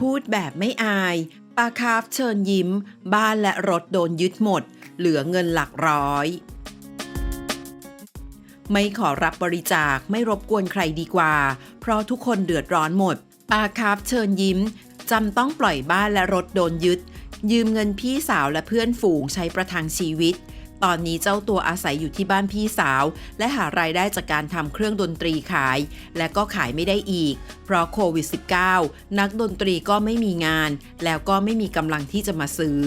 พูดแบบไม่อาย ปาคาฟเชิญยิ้ม บ้านและรถโดนยึดหมด เหลือเงินหลักร้อย ไม่ขอรับบริจาคไม่รบกวนใครดีกว่า เพราะทุกคนเดือดร้อนหมด ปาคาฟเชิญยิ้มจำต้องปล่อยบ้านและรถโดนยึด ยืมเงินพี่สาวและเพื่อนฝูงใช้ประทังชีวิต ตอนนี้เจ้าตัวอาศัยอยู่ที่บ้านพี่สาว และหารายได้จากการทำเครื่องดนตรีขาย และก็ขายไม่ได้อีก เพราะโควิด -19 นักดนตรีก็ไม่มีงาน แล้วก็ไม่มีกำลังที่จะมาซื้อ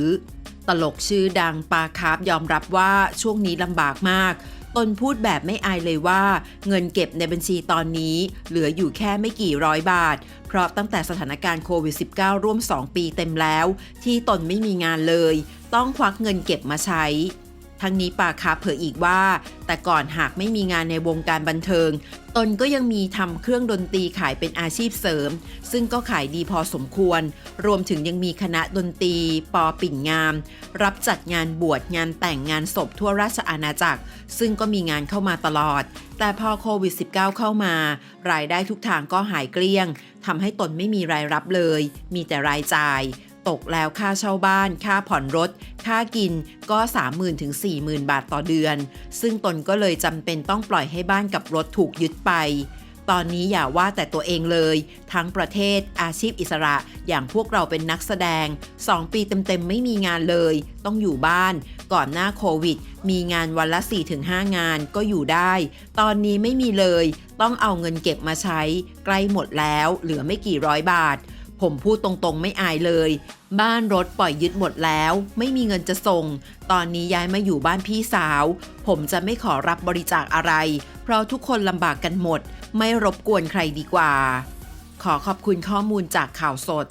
ตลกชื่อดังปาคาร์ฟยอมรับว่าช่วงนี้ลำบากมากตนพูดแบบไม่อายเลยว่า เงินเก็บในบัญชีตอนนี้ เหลืออยู่แค่ไม่กี่ร้อยบาท เพราะตั้งแต่สถานการณ์โควิด -19 ร่วม 2 ปีเต็มแล้ว ที่ตนไม่มีงานเลย ต้องควักเงินเก็บมาใช้ ทั้งนี้ปาคาเผยอีกว่า แต่ก่อนหากไม่มีงานในวงการบันเทิง ตนก็ยังมีทำเครื่องดนตรีขายเป็นอาชีพเสริม ซึ่งก็ขายดีพอสมควร รวมถึงยังมีคณะดนตรี ปอปิ่นงาม รับจัดงานบวชงานแต่งงานศพทั่วราชอาณาจักร ซึ่งก็มีงานเข้ามาตลอด แต่พอโควิด -19 เข้ามา รายได้ทุกทางก็หายเกลี้ยงทำให้ตนไม่มีรายรับเลย มีแต่รายจ่าย ตกแล้วค่าเช่าบ้าน ค่าผ่อนรถ ค่ากินก็ 30,000ถึง40,000 บาทต่อเดือน ซึ่งตนก็เลยจำเป็นต้องปล่อยให้บ้านกับรถถูกยึดไป ตอนนี้อย่าว่าแต่ตัวเองเลย ทั้งประเทศอาชีพอิสระอย่างพวกเราเป็นนักแสดง 2 ปีเต็มๆไม่มีงานเลย ต้องอยู่บ้าน ก่อนหน้าโควิด มีงานวันละ 4-5 งานก็อยู่ได้ ตอนนี้ไม่มีเลย ต้องเอาเงินเก็บมาใช้ ใกล้หมดแล้ว เหลือไม่กี่ร้อยบาท ผมพูดตรงๆไม่อายเลย บ้านรถปล่อยยึดหมดแล้ว ไม่มีเงินจะส่ง ตอนนี้ย้ายมาอยู่บ้านพี่สาว ผมจะไม่ขอรับบริจาคอะไร เพราะทุกคนลำบากกันหมด ไม่รบกวนใครดีกว่า ขอขอบคุณข้อมูลจากข่าวสด